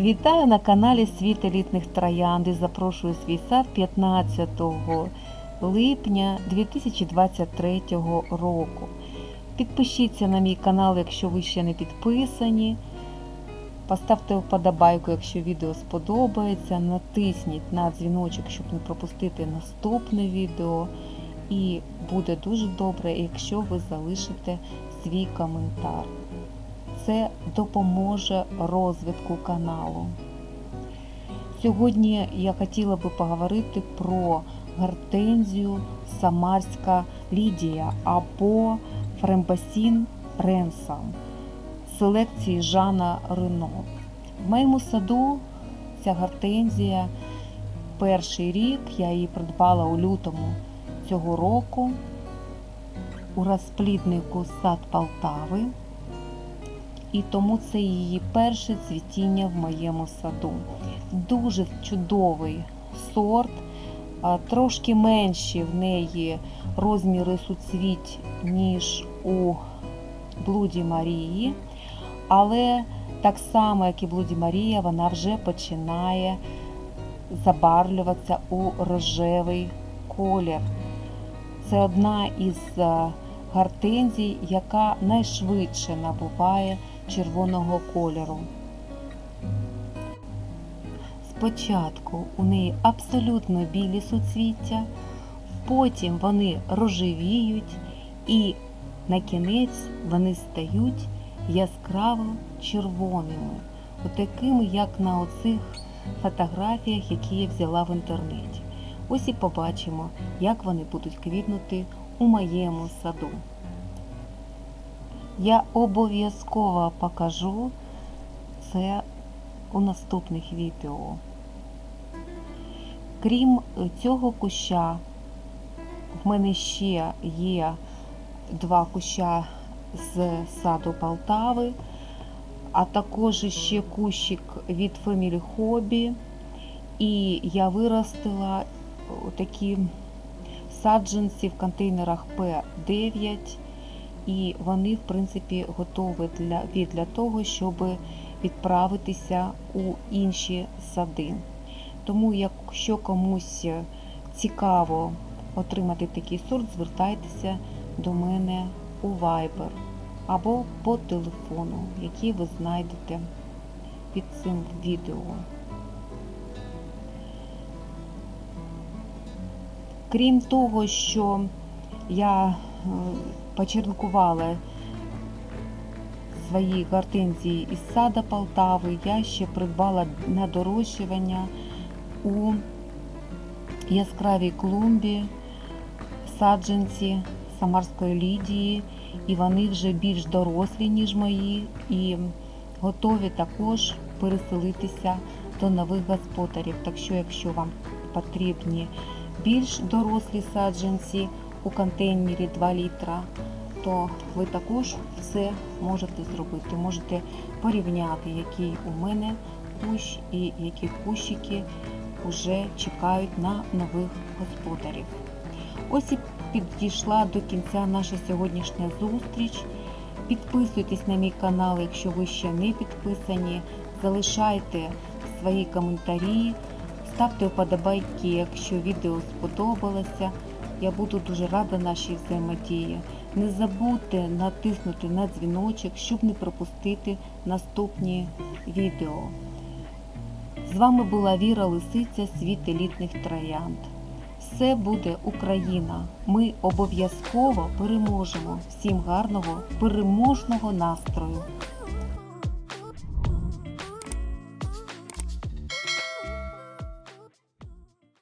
Вітаю на каналі Світ елітних троянд і запрошую свій сад 15 липня 2023 року. Підпишіться на мій канал, якщо ви ще не підписані. Поставте вподобайку, якщо відео сподобається. Натисніть на дзвіночок, щоб не пропустити наступне відео. І буде дуже добре, якщо ви залишите свій коментар. Це допоможе розвитку каналу. Сьогодні я хотіла би поговорити про гортензію Самарська Лідія або Фрембасін Ренсам селекції Жана Рено. В моєму саду ця гортензія перший рік я її придбала у лютому цього року у розпліднику сад Полтави. І тому це її перше цвітіння в моєму саду. Дуже чудовий сорт, трошки менші в неї розміри суцвіть, ніж у Блуді Марії. Але так само, як і Блуді Марія, вона вже починає забарвлюватися у рожевий колір. Це одна із гортензій, яка найшвидше набуває червоного кольору. Спочатку у неї абсолютно білі суцвіття, потім вони рожевіють і на кінець вони стають яскраво червоними, отакими, як на оцих фотографіях, які я взяла в інтернеті. Ось і побачимо, як вони будуть квітнути у моєму саду. Я обов'язково покажу це у наступних відео. Крім цього куща, в мене ще є два куща з саду Полтави, а також ще кущик від Family Hobby. І я виростила такі саджанці в контейнерах П9, і вони, в принципі, готові для, для того, щоб відправитися у інші сади. Тому, якщо комусь цікаво отримати такий сорт, звертайтеся до мене у Viber або по телефону, який ви знайдете під цим відео. Крім того, що я е, почерпкувала свої гортензії із сада Полтави, я ще придбала на дорощування у яскравій клумбі саджанці Самарської Лідії, і вони вже більш дорослі, ніж мої, і готові також переселитися до нових господарів. Так що, якщо вам потрібні більш дорослі саджанці у контейнері 2 літра, то ви також все можете зробити. Можете порівняти, який у мене кущ і які кущики вже чекають на нових господарів. Ось і підійшла до кінця наша сьогоднішня зустріч. Підписуйтесь на мій канал, якщо ви ще не підписані. Залишайте свої коментарі, ставте вподобайки, якщо відео сподобалося. Я буду дуже рада нашій взаємодії. Не забудьте натиснути на дзвіночок, щоб не пропустити наступні відео. З вами була Віра Лисиця, світ елітних троянд. Все буде Україна. Ми обов'язково переможемо. Всім гарного, переможного настрою!